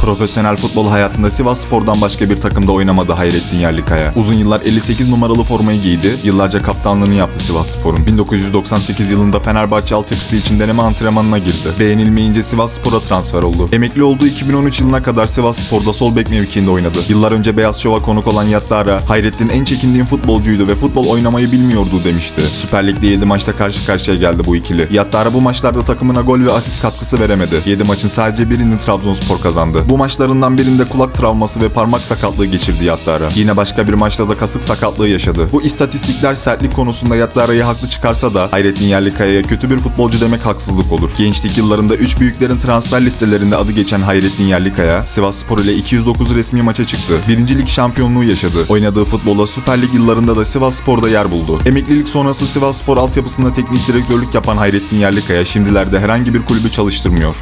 Profesyonel futbol hayatında Sivas Spor'dan başka bir takımda oynamadı Hayrettin Yerlikaya. Uzun yıllar 58 numaralı formayı giydi, yıllarca kaptanlığını yaptı Sivas Spor'un. 1998 yılında Fenerbahçe altyapısı için deneme antrenmanına girdi. Beğenilmeyince Sivas Spor'a transfer oldu. Emekli olduğu 2013 yılına kadar Sivas Spor'da sol bek mevkiinde oynadı. Yıllar önce Beyaz Şov'a konuk olan Yattara, Hayrettin en çekindiğim futbolcuydu ve futbol oynamayı bilmiyordu demişti. Süper Lig'de 7 maçta karşı karşıya geldi bu ikili. Yattara bu maçlarda takımına gol ve asist katkısı veremedi. 7 maçın sadece birini Trabzonspor kazandı. Bu maçlarından birinde kulak travması ve parmak sakatlığı geçirdi Yattara. Yine başka bir maçta da kasık sakatlığı yaşadı. Bu istatistikler sertlik konusunda Yattara'yı haklı çıkarsa da Hayrettin Yerlikaya'ya kötü bir futbolcu demek haksızlık olur. Gençlik yıllarında 3 büyüklerin transfer listelerinde adı geçen Hayrettin Yerlikaya, Sivas Spor ile 209 resmi maça çıktı. Birinci lig şampiyonluğu yaşadı. Oynadığı futbola Süper Lig yıllarında da Sivas Spor'da yer buldu. Emeklilik sonrası Sivas Spor altyapısında teknik direktörlük yapan Hayrettin Yerlikaya şimdilerde herhangi bir kulübü çalıştırmıyor.